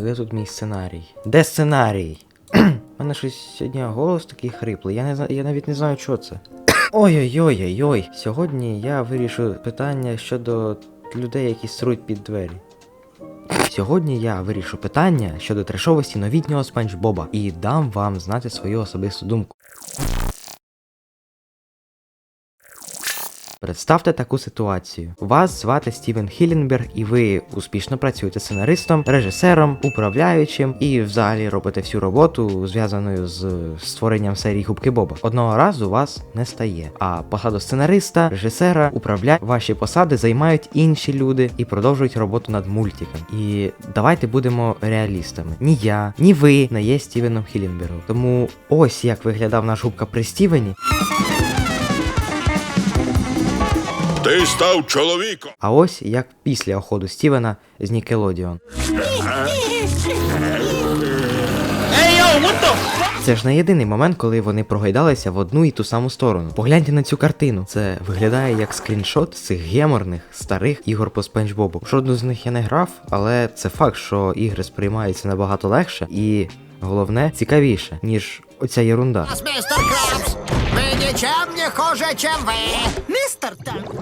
де тут мій сценарій? Де сценарій? У мене щось сьогодні голос такий хриплий. Я не я навіть не знаю, що це. Ой-ой-ой-ой-ой. Сьогодні я вирішу питання щодо людей, які сруть під двері. Сьогодні я вирішу питання щодо трешовості новітнього Спанч Боба і дам вам знати свою особисту думку. Представте таку ситуацію. Вас звати Стівен Хілленберг, і ви успішно працюєте сценаристом, режисером, управляючим і взагалі робите всю роботу, зв'язаною з створенням серії Губки Боба. Одного разу вас не стає. А посаду сценариста, режисера, управля... ваші посади займають інші люди і продовжують роботу над мультиком. І давайте будемо реалістами. Ні я, ні ви не є Стівеном Хілленбергом. Тому ось як виглядав наш губка при Стівені. Ти став чоловіком. А ось як після оходу Стівена з Нікелодіон. Це ж не єдиний момент, коли вони прогайдалися в одну і ту саму сторону. Погляньте на цю картину. Це виглядає як скріншот з цих геморних старих ігор по Спанч Бобу. Жодну з них я не грав, але це факт, що ігри сприймаються набагато легше і головне цікавіше, ніж оця єрунда. Крабс! Нічим не хуже, чим ви! Містер Так!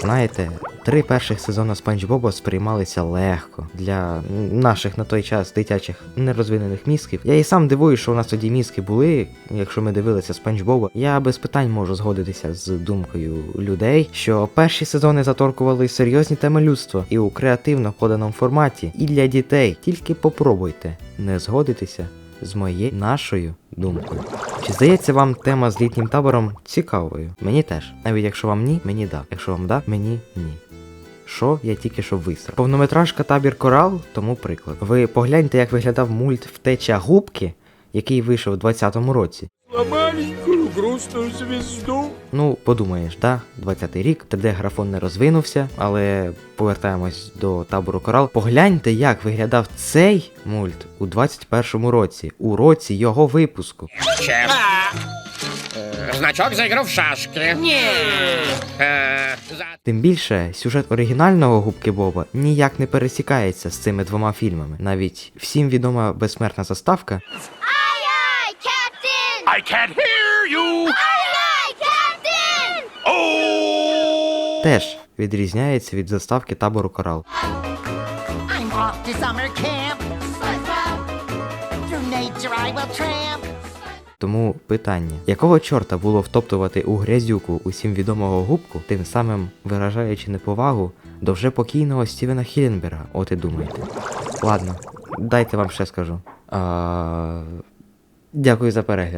Знаєте, три перших сезони Спанч Боба сприймалися легко для наших на той час дитячих нерозвинених мізків. Я і сам дивуюсь, що у нас тоді мізки були, якщо ми дивилися Спанч Боба. Я без питань можу згодитися з думкою людей, що перші сезони заторкували серйозні теми людства і у креативно поданому форматі, і для дітей. Тільки попробуйте не згодитися з моєю нашою думкою. Чи здається вам тема з літнім табором цікавою? Мені теж. Навіть якщо вам ні, мені да. Якщо вам да, мені ні. Що я тільки що висрав. Повнометражка табір Корал, тому приклад. Ви погляньте, як виглядав мульт Втеча губки, який вийшов у 20-му році. Маленькую грустную звезду. Ну, подумаєш, да, 20-й рік, ТД графон не розвинувся, але повертаємось до табору Корал. Погляньте, як виглядав цей мульт у 21-му році, у році його випуску. Чим? Е, Значок за ігру в шашки. Ні. Е, за... Тим більше, сюжет оригінального губки Боба ніяк не пересікається з цими двома фільмами. Навіть всім відома безсмертна заставка aye, Captain! I can't hear теж відрізняється від заставки табору Корал. Тому питання: якого чорта було втоптувати у грязюку усім відомого губку, тим самим виражаючи неповагу до вже покійного Стівена Хіленберга? От і думаєте. Ладно, дайте вам ще скажу. А... Дякую за перегляд.